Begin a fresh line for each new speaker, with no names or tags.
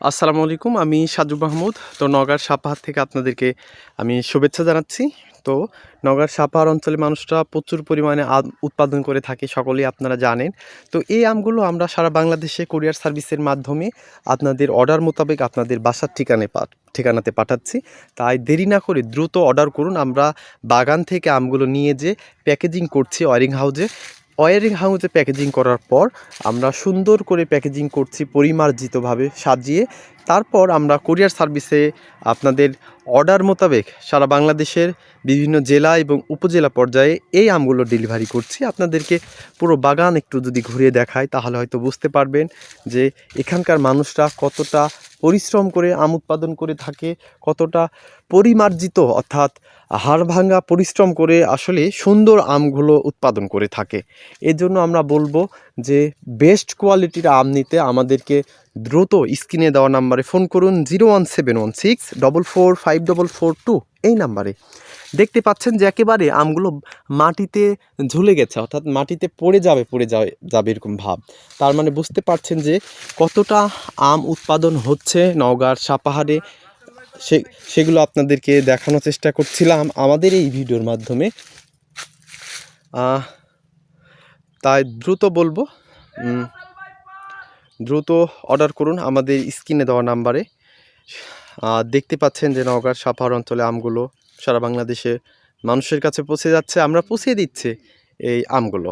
আসসালামু আলাইকুম, আমি সাজু মাহমুদ। তো নগার সাপাহার থেকে আপনাদেরকে আমি শুভেচ্ছা জানাচ্ছি। তো নগার সাপাহার অঞ্চলে মানুষরা প্রচুর পরিমাণে আম উৎপাদন করে থাকে, সকলেই আপনারা জানেন। তো এই আমগুলো আমরা সারা বাংলাদেশে কুরিয়ার সার্ভিসের মাধ্যমে আপনাদের অর্ডার মোতাবেক আপনাদের বাসার ঠিকানায় পা, ঠিকানাতে পাঠাচ্ছি। তাই দেরি না করে দ্রুত অর্ডার করুন। আমরা বাগান থেকে আমগুলো নিয়ে যে প্যাকেজিং করছি ওয়ারিং হাউজে। ওয়ারিং হাউসে প্যাকেজিং করার পর আমরা সুন্দর করে প্যাকেজিং করছি পরিমার্জিতভাবে সাজিয়ে। তারপর আমরা কুরিয়ার সার্ভিসে আপনাদের অর্ডার মোতাবেক সারা বাংলাদেশের বিভিন্ন জেলা এবং উপজেলা পর্যায়ে এই আমগুলো ডেলিভারি করছি। আপনাদেরকে পুরো বাগান একটু যদি ঘুরিয়ে দেখায় তাহলে হয়তো বুঝতে পারবেন যে এখানকার মানুষরা কতটা পরিশ্রম করে আম উৎপাদন করে থাকে, কতটা পরিমার্জিত অর্থাৎ হাড় ভাঙ্গা পরিশ্রম করে আসলে সুন্দর আমগুলো উৎপাদন করে থাকে। এর জন্য আমরা বলব যে বেস্ট কোয়ালিটির আম নিতে আমাদেরকে দ্রুত স্ক্রিনে দেওয়া নাম্বারে ফোন করুন zero one seven one six double four five double four two এই নাম্বারে। দেখতে পাচ্ছেন যে একেবারে আমগুলো মাটিতে ঝুলে গেছে, অর্থাৎ মাটিতে পড়ে যাবে পড়ে যাবে যাবে এরকম ভাব। তার মানে বুঝতে পারছেন যে কতটা আম উৎপাদন হচ্ছে নওগাঁর সাপাহারে সে, সেগুলো আপনাদেরকে দেখানোর চেষ্টা করছিলাম আমাদের এই ভিডিওর মাধ্যমে। তাই দ্রুত বলব দ্রুত অর্ডার করুন আমাদের স্ক্রিনে দেওয়া নাম্বারে। দেখতে পাচ্ছেন যে নওগাঁর সাপাহার অঞ্চলে আমগুলো সারা বাংলাদেশে মানুষের কাছে পৌঁছে যাচ্ছে, আমরা পৌঁছে দিচ্ছি এই আমগুলো।